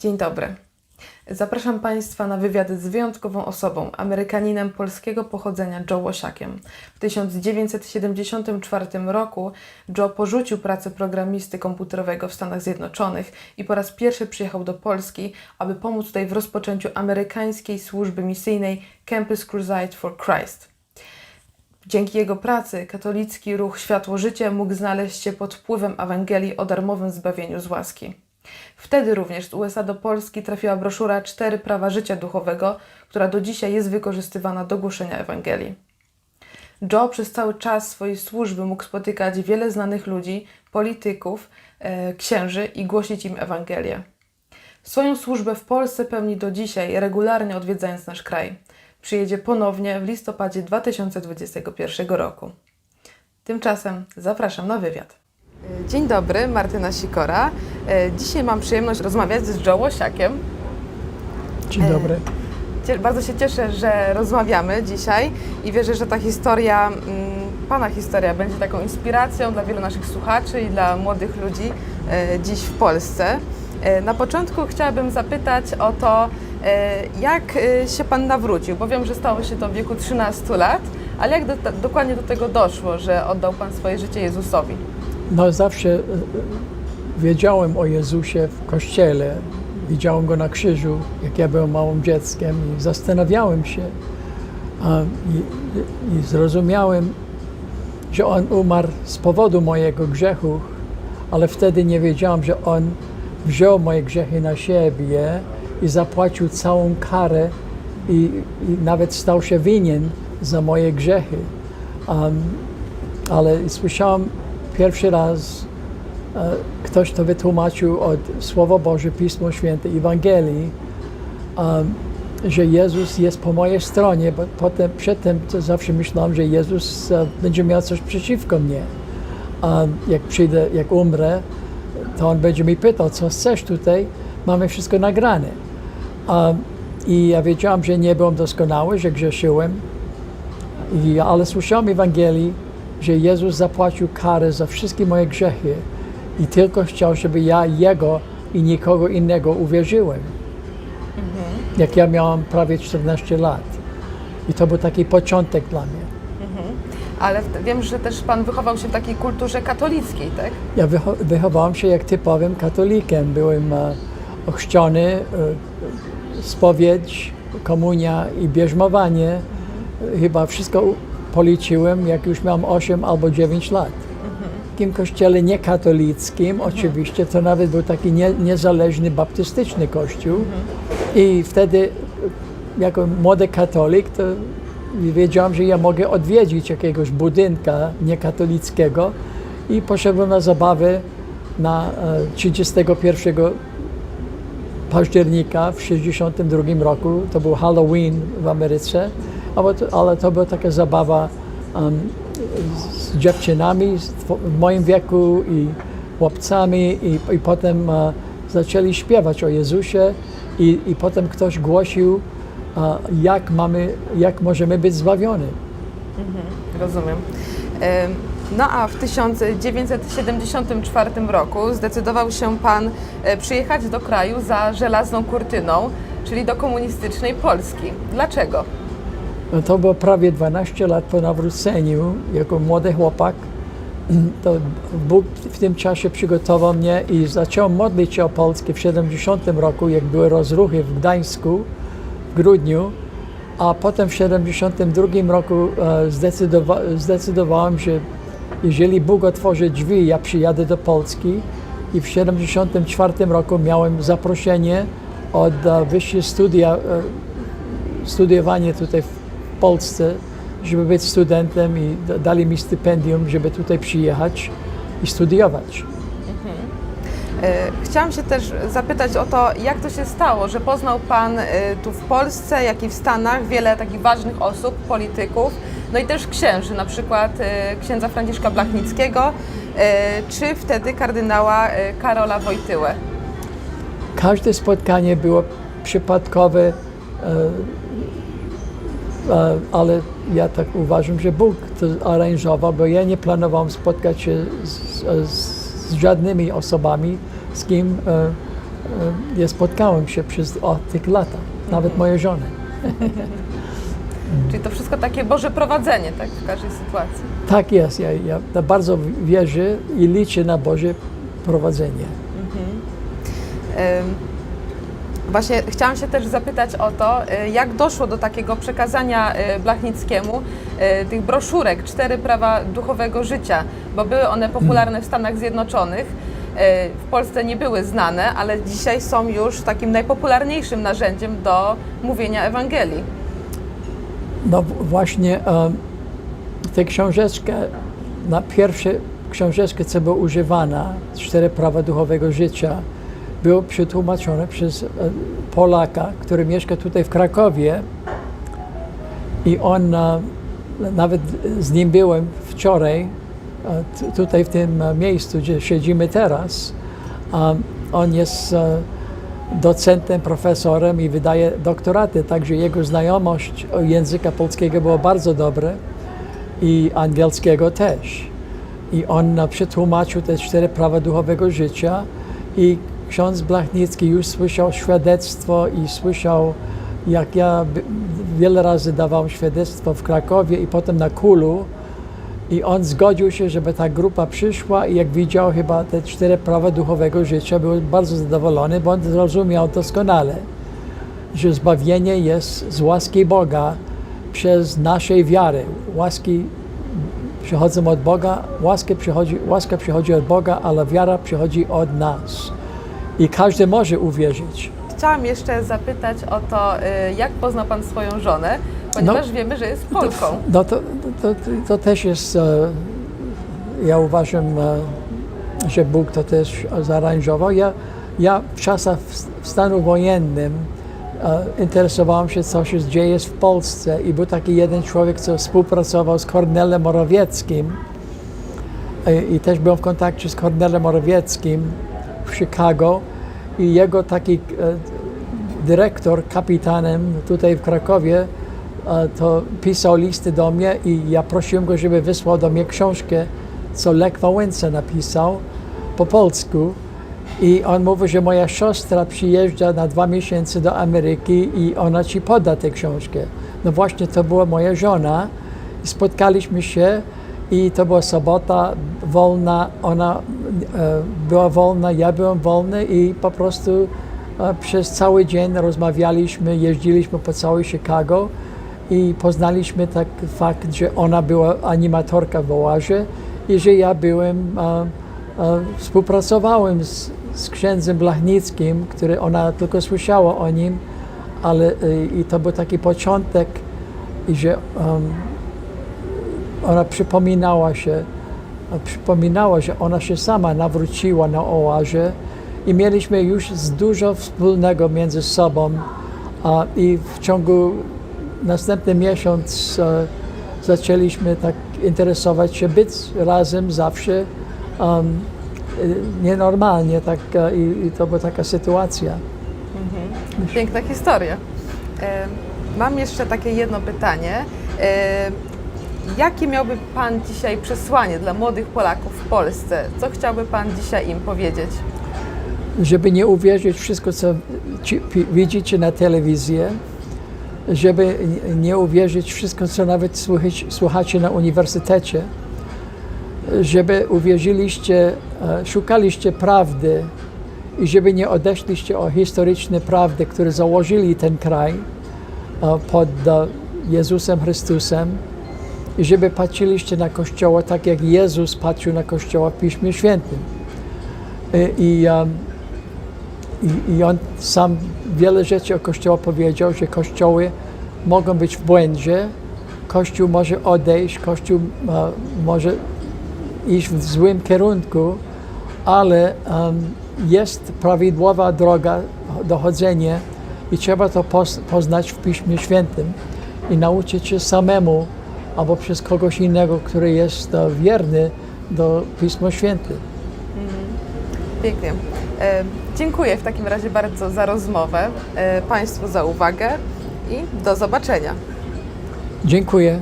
Dzień dobry. Zapraszam Państwa na wywiad z wyjątkową osobą, Amerykaninem polskiego pochodzenia Joe Łosiakiem. W 1974 roku Joe porzucił pracę programisty komputerowego w Stanach Zjednoczonych i po raz pierwszy przyjechał do Polski, aby pomóc tutaj w rozpoczęciu amerykańskiej służby misyjnej Campus Crusade for Christ. Dzięki jego pracy katolicki ruch Światło Życie mógł znaleźć się pod wpływem Ewangelii o darmowym zbawieniu z łaski. Wtedy również z USA do Polski trafiła broszura Cztery prawa życia duchowego, która do dzisiaj jest wykorzystywana do głoszenia Ewangelii. Joe przez cały czas swojej służby mógł spotykać wiele znanych ludzi, polityków, e, księży i głosić im Ewangelię. Swoją służbę w Polsce pełni do dzisiaj, regularnie odwiedzając nasz kraj. Przyjedzie ponownie w listopadzie 2021 roku. Tymczasem zapraszam na wywiad. Dzień dobry, Martyna Sikora. E, Dzisiaj mam przyjemność rozmawiać z Joe Łosiakiem. Dzień dobry. Cie- Bardzo się cieszę, że rozmawiamy dzisiaj i wierzę, że ta historia, mm, Pana historia, będzie taką inspiracją dla wielu naszych słuchaczy i dla młodych ludzi e, dziś w Polsce. E, Na początku chciałabym zapytać o to, e, jak e, się Pan nawrócił, bo wiem, że stało się to w wieku 13 lat, ale jak do, dokładnie do tego doszło, że oddał Pan swoje życie Jezusowi? No zawsze e, e, wiedziałem o Jezusie w kościele. Widziałem Go na krzyżu, jak ja byłem małym dzieckiem i zastanawiałem się a, i, i zrozumiałem, że On umarł z powodu mojego grzechu, ale wtedy nie wiedziałem, że On wziął moje grzechy na siebie i zapłacił całą karę i, i nawet stał się winien za moje grzechy. Ale słyszałem pierwszy raz, e, ktoś to wytłumaczył od Słowa Boże, Pismo Święte, Ewangelii, że Jezus jest po mojej stronie, bo potem, przedtem zawsze myślałem, że Jezus e, będzie miał coś przeciwko mnie. Um, jak przyjdę, jak umrę, to On będzie mi pytał, co chcesz tutaj, mamy wszystko nagrane. I ja wiedziałem, że nie byłem doskonały, że grzeszyłem, ale słyszałem Ewangelii, że Jezus zapłacił karę za wszystkie moje grzechy i tylko chciał, żeby ja Jego i nikogo innego uwierzyłem. Jak ja miałem prawie 14 lat. I to był taki początek dla mnie. Ale w- wiem, że też Pan wychował się w takiej kulturze katolickiej, tak? Ja wycho- wychowałem się jak typowym katolikiem. Byłem e, ochrzczony, e, spowiedź, komunia i bierzmowanie. Chyba wszystko policzyłem, jak już miałem 8 albo 9 lat. W takim kościele niekatolickim, oczywiście, to nawet był taki nie, niezależny baptystyczny kościół. I wtedy, e, jako młody katolik, to wiedziałem, że ja mogę odwiedzić jakiegoś budynka niekatolickiego i poszedłem na zabawę na e, 31 października w 1962 roku. To był Halloween w Ameryce, ale to, była taka zabawa em, z dziewczynami w moim wieku i chłopcami i, i potem e, zaczęli śpiewać o Jezusie i, i potem ktoś głosił, e, jak, mamy, jak możemy być zbawioni. Rozumiem. Ym, No a w 1974 roku zdecydował się Pan e, przyjechać do kraju za żelazną kurtyną, czyli do komunistycznej Polski. Dlaczego? No to było prawie 12 lat po nawróceniu, jako młody chłopak. To Bóg w tym czasie przygotował mnie i zacząłem modlić się o Polskę w 70 roku, jak były rozruchy w Gdańsku w grudniu, a potem w 72 roku e, zdecydowa- zdecydowałem, że jeżeli Bóg otworzy drzwi, ja przyjadę do Polski i w 74 roku miałem zaproszenie od e, wyższych studia, e, studiowanie tutaj w Polsce, żeby być studentem i da- dali mi stypendium, żeby tutaj przyjechać i studiować. E, Chciałam się też zapytać o to, jak to się stało, że poznał Pan e, tu w Polsce, jak i w Stanach wiele takich ważnych osób, polityków, no i też księży, na przykład e, księdza Franciszka Blachnickiego, czy wtedy kardynała Karola Wojtyłę. Każde spotkanie było przypadkowe, ale ja tak uważam, że Bóg to aranżował, bo ja nie planowałem spotkać się z, z, z żadnymi osobami, z kim e, ja spotkałem się przez o, tych latach, nawet moje żony. Czyli to wszystko takie Boże prowadzenie, tak, w każdej sytuacji. Tak jest, ja, ja bardzo wierzę i liczę na Boże prowadzenie. Ym, Właśnie chciałam się też zapytać o to, y, jak doszło do takiego przekazania y, Blachnickiemu y, tych broszurek Cztery prawa duchowego życia, bo były one popularne w Stanach Zjednoczonych. W Polsce nie były znane, ale dzisiaj są już takim najpopularniejszym narzędziem do mówienia Ewangelii. No właśnie um, tę książeczkę, na pierwsze książeczkę, co była używana, Cztery prawa duchowego życia, było przetłumaczone przez e, Polaka, który mieszka tutaj w Krakowie i on, nawet z nim byłem wczoraj, e, tutaj w tym e, miejscu, gdzie siedzimy teraz. On jest docentem, profesorem i wydaje doktoraty, także jego znajomość języka polskiego była bardzo dobra i angielskiego też. I on przetłumaczył te cztery prawa duchowego życia i ksiądz Blachnicki już słyszał świadectwo i słyszał, jak ja wiele razy dawałem świadectwo w Krakowie i potem na Kulu i on zgodził się, żeby ta grupa przyszła i jak widział chyba te cztery prawa duchowego życia, był bardzo zadowolony, bo on zrozumiał doskonale, że zbawienie jest z łaski Boga przez naszej wiary. Łaski przychodzą od Boga, łaska przychodzi, łaska przychodzi od Boga, ale wiara przychodzi od nas. I każdy może uwierzyć. Chciałam jeszcze zapytać o to, y, jak poznał Pan swoją żonę, ponieważ wiemy, że jest Polką. No to, to, to, to też jest, e, ja uważam, e, że Bóg to też zaaranżował. Ja, ja w czasach w stanu wojennym e, interesowałem się, co się dzieje w Polsce i był taki jeden człowiek, co współpracował z Kornelem Morawieckim E, i też byłem w kontakcie z Kornelem Morawieckim w Chicago i jego taki e, dyrektor, kapitanem tutaj w Krakowie, e, to pisał listy do mnie i ja prosiłem go, żeby wysłał do mnie książkę, co Lech Wałęsa napisał po polsku. I on mówi, że moja siostra przyjeżdża na dwa miesiące do Ameryki i ona ci poda tę książkę. No właśnie to była moja żona. Spotkaliśmy się i to była sobota wolna, ona e, była wolna, ja byłem wolny i po prostu e, przez cały dzień rozmawialiśmy, jeździliśmy po całej Chicago i poznaliśmy tak fakt, że ona była animatorka w Oazie i że ja byłem, e, współpracowałem z, z księdzem Blachnickim, który ona tylko słyszała o nim, ale i to był taki początek, i że em, ona przypominała się, przypominała, że ona się sama nawróciła na oazie i mieliśmy już z dużo wspólnego między sobą a, i w ciągu następny miesiąc e, zaczęliśmy tak interesować się, być razem zawsze em, y, nienormalnie tak, e, i, i to była taka sytuacja. Piękna historia. E, Mam jeszcze takie jedno pytanie. Jakie miałby Pan dzisiaj przesłanie dla młodych Polaków w Polsce? Co chciałby Pan dzisiaj im powiedzieć? żeby nie uwierzyć wszystko, co widzicie na telewizji, żeby nie uwierzyć wszystko, co nawet słuchać, słuchacie na uniwersytecie, żeby uwierzyliście, e, szukaliście prawdy i żeby nie odeszliście o historyczne prawdy, które założyli ten kraj e, pod e, Jezusem Chrystusem i żeby patrzyliście na Kościoła tak, jak Jezus patrzył na Kościoła w Piśmie Świętym. I, i em, i, I on sam wiele rzeczy o Kościoła powiedział, że kościoły mogą być w błędzie, Kościół może odejść, Kościół e, może iść w złym kierunku, ale em, jest prawidłowa droga dochodzenia i trzeba to poznać w Piśmie Świętym i nauczyć się samemu albo przez kogoś innego, który jest e, wierny do Pisma Święte. Pięknie. E, Dziękuję w takim razie bardzo za rozmowę, e, Państwu za uwagę i do zobaczenia. Dziękuję.